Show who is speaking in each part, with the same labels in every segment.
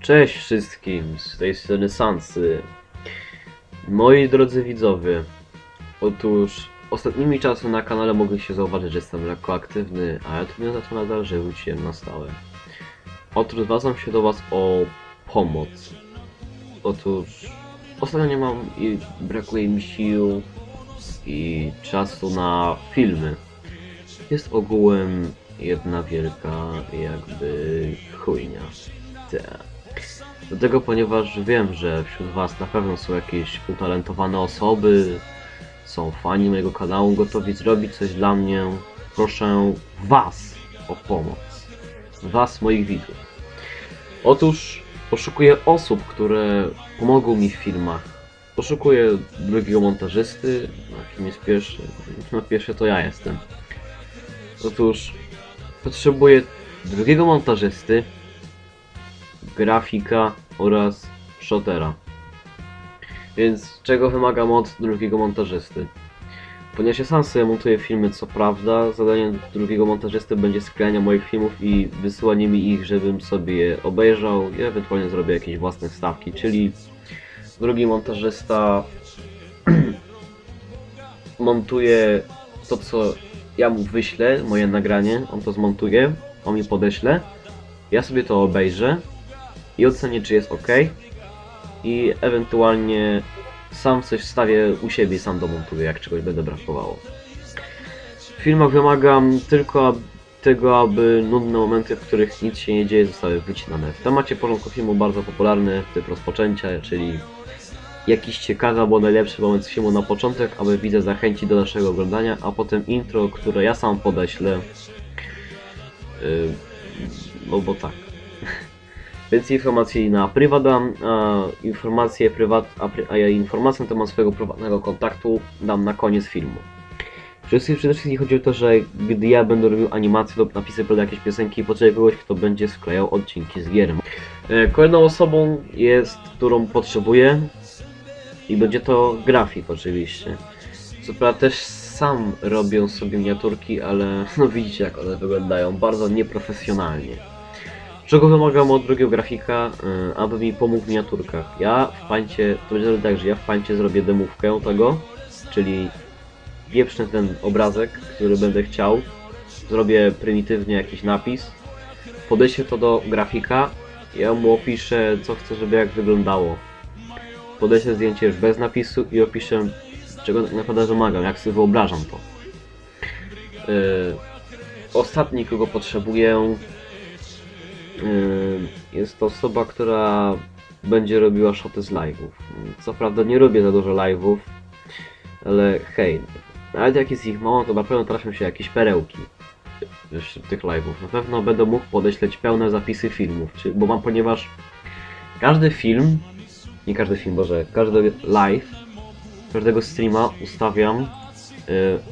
Speaker 1: Cześć wszystkim, z tej strony Sansy. Moi drodzy widzowie, otóż ostatnimi czasy na kanale mogliście zauważyć, że jestem lekko aktywny, a ja to nie za nadal, że wróciłem na stałe. Otóż zwracam się do was o pomoc. Otóż ostatnio nie mam i brakuje mi sił i czasu na filmy. Jest ogółem jedna wielka jakby chujnia. Te. Do tego, ponieważ wiem, że wśród Was na pewno są jakieś utalentowane osoby, są fani mojego kanału, gotowi zrobić coś dla mnie. Proszę Was o pomoc. Was, moich widzów. Otóż poszukuję osób, które pomogą mi w filmach. Poszukuję drugiego montażysty, a kim jest pierwszy? No pierwszy to ja jestem. Otóż potrzebuję drugiego montażysty, grafika oraz shotera. Więc czego wymagam od drugiego montażysty? Ponieważ ja sam sobie montuję filmy, co prawda, zadaniem drugiego montażysty będzie sklejanie moich filmów i wysyłanie mi ich, żebym sobie je obejrzał i ewentualnie zrobię jakieś własne stawki, czyli drugi montażysta montuje to, co ja mu wyślę, moje nagranie, on to zmontuje, on mi podeśle, ja sobie to obejrzę i ocenię, czy jest ok. I ewentualnie sam coś wstawię u siebie sam domontuję, jak czegoś będę brakowało. W filmach wymagam tylko tego, aby nudne momenty, w których nic się nie dzieje, zostały wycinane. W temacie porządku filmu bardzo popularny typ rozpoczęcia, czyli jakiś ciekawy albo najlepszy moment filmu na początek, aby widza zachęcić do naszego oglądania, a potem intro, które ja sam podeślę. Yy, no bo tak. Więcej informacji na prywat dam, a informacje prywat, a, a ja informację na temat swojego prywatnego kontaktu dam na koniec filmu. Przede wszystkim, przede wszystkim chodzi o to, że gdy ja będę robił animacje lub napisy pod jakieś piosenki, potrzebuję kogoś, kto będzie sklejał odcinki z gier. E, Kolejną osobą jest, którą potrzebuję i będzie to grafik oczywiście. Co prawda też sam robię sobie miniaturki, ale no widzicie jak one wyglądają, bardzo nieprofesjonalnie. Czego wymagam od drugiego grafika, y, aby mi pomógł w miniaturkach? Ja w pańcie, to będzie tak, że ja w pańcie zrobię demówkę tego, czyli pieprzę ten obrazek, który będę chciał, zrobię prymitywnie jakiś napis, podeślę to do grafika, ja mu opiszę co chcę, żeby jak wyglądało. Podeślę zdjęcie już bez napisu i opiszę czego tak naprawdę wymagam, jak sobie wyobrażam to. Yy, ostatni, kogo potrzebuję, Jest to osoba, która będzie robiła shoty z live'ów. Co prawda nie robię za dużo live'ów, ale hej, nawet jak jest ich mało, to na pewno trafią się jakieś perełki wśród tych live'ów. Na pewno będę mógł podeśleć pełne zapisy filmów, bo mam, ponieważ każdy film, nie każdy film, boże, każdy live, każdego streama ustawiam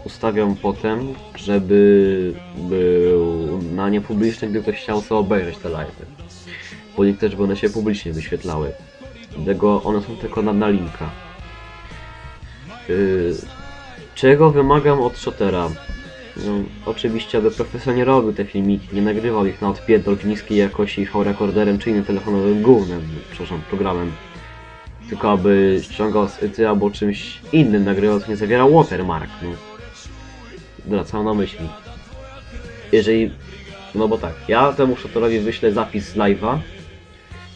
Speaker 1: ustawiam potem, żeby był na niepubliczny, gdy ktoś chciał sobie obejrzeć te live. Bo by one się publicznie wyświetlały. Dlatego one są tylko na, na linka. Y, czego wymagam od shotera? No, oczywiście, aby profesjonalnie robił te filmiki, nie nagrywał ich na odpierdol niskiej jakości show recorderem czy innym telefonowym gównem, przepraszam, programem tylko aby ściągał z Ety albo czymś innym nagrywał, co nie zawierał watermark, no. Mam na myśli? Jeżeli, no bo tak, ja temu shotorowi wyślę zapis z live'a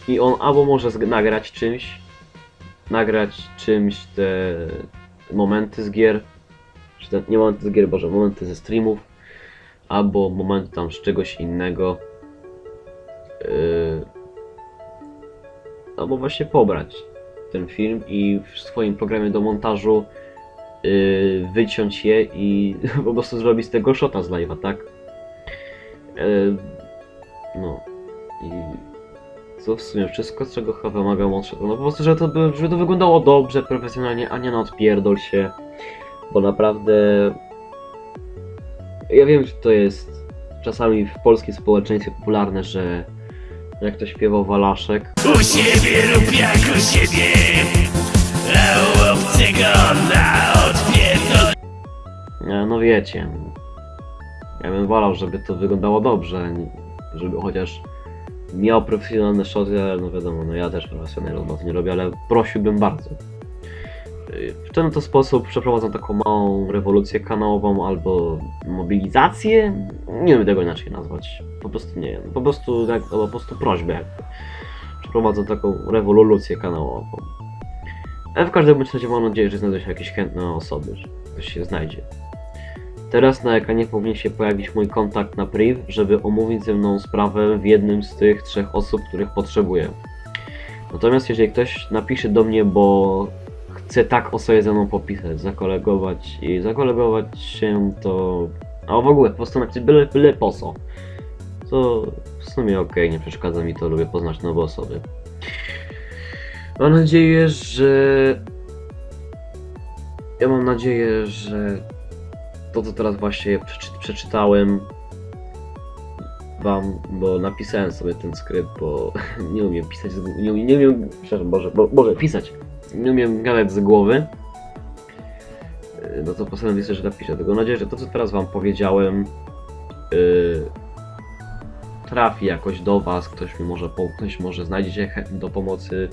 Speaker 1: i on albo może nagrać czymś, nagrać czymś te momenty z gier, czy te, nie momenty z gier, boże, momenty ze streamów, albo momenty tam z czegoś innego, yy, albo właśnie pobrać ten film i w swoim programie do montażu yy, wyciąć je i po prostu zrobić z tego shota z live'a, tak? Yy, no i co w sumie wszystko, czego chyba wymagam od shota. No po prostu, żeby to, by- żeby to wyglądało dobrze, profesjonalnie, a nie na odpierdol się, bo naprawdę ja wiem, że to jest czasami w polskim społeczeństwie popularne, że jak to śpiewał Walaszek,
Speaker 2: U siebie rób jak u siebie A u obcego na odpierdol
Speaker 1: E, No wiecie, ja bym wolał, żeby to wyglądało dobrze, żeby chociaż miał profesjonalne shoty, ale no wiadomo, no ja też profesjonalne roboty nie robię, ale prosiłbym bardzo. W ten oto sposób przeprowadzam taką małą rewolucję kanałową albo mobilizację. Nie wiem tego inaczej nazwać. Po prostu nie wiem. Po prostu, jak, po prostu prośbę. jakby. Przeprowadzam taką rewolucję kanałową. Ale w każdym razie mam nadzieję, że znajdą się jakieś chętne osoby, że ktoś się znajdzie. Teraz na ekranie powinien się pojawić mój kontakt na priv, żeby omówić ze mną sprawę w jednym z tych trzech osób, których potrzebuję. Natomiast jeżeli ktoś napisze do mnie, bo chce tak o sobie ze mną popisać, zakolegować i zakolegować się, to... A w ogóle po prostu byle, byle po co. To w sumie okej, nie przeszkadza mi to, lubię poznać nowe osoby. Mam nadzieję, że... Ja mam nadzieję, że to, co teraz właśnie przeczy przeczytałem wam, bo napisałem sobie ten skrypt, bo nie umiem pisać, nie, nie umiem, przepraszam, Boże, bo, Boże, pisać, nie umiem gadać z głowy, no to postanowię sobie, że napiszę. Tylko mam nadzieję, że to, co teraz wam powiedziałem, yy, trafi jakoś do was, ktoś mi może, ktoś może znajdzie się do pomocy,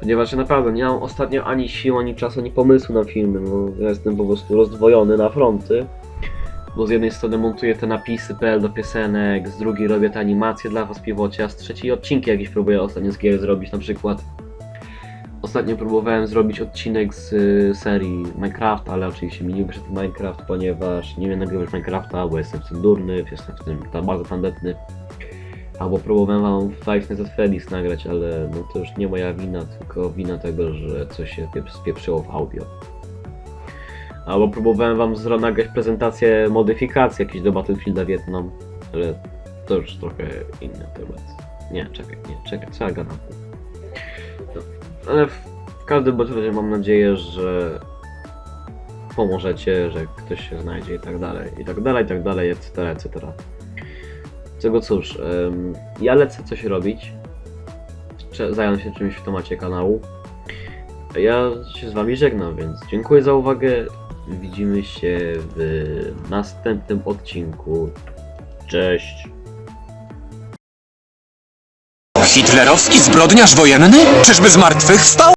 Speaker 1: Ponieważ ja naprawdę nie mam ostatnio ani sił, ani czasu, ani pomysłu na filmy. No, ja jestem po prostu rozdwojony na fronty. Bo z jednej strony montuję te napisy PL do piosenek, z drugiej robię te animacje dla was w piwocie, a z trzeciej odcinki jakieś próbuję ostatnio z gier zrobić. Na przykład ostatnio próbowałem zrobić odcinek z y, serii Minecraft, ale oczywiście mi nie wyszedł Minecraft, ponieważ nie wiem nagrywać Minecrafta, bo jestem w tym durny, jestem w tym tam bardzo tandetny. Albo próbowałem wam Five Nights at Freddy's nagrać, ale no to już nie moja wina, tylko wina tego, że coś się piep- spieprzyło w audio. Albo próbowałem wam nagrać prezentację modyfikacji jakiejś do Battlefielda Vietnam, ale to już trochę inny temat. Nie, czekaj, nie, czekaj, co ja gadam? Ale w, każdym bądź razie mam nadzieję, że pomożecie, że ktoś się znajdzie i tak dalej, i tak dalej, i tak dalej, etc., etc. Czego cóż, ja lecę coś robić, zająć się czymś w temacie kanału. Ja się z wami żegnam, więc dziękuję za uwagę. Widzimy się w następnym odcinku. Cześć!
Speaker 3: Hitlerowski zbrodniarz wojenny? Czyżby z martwych wstał?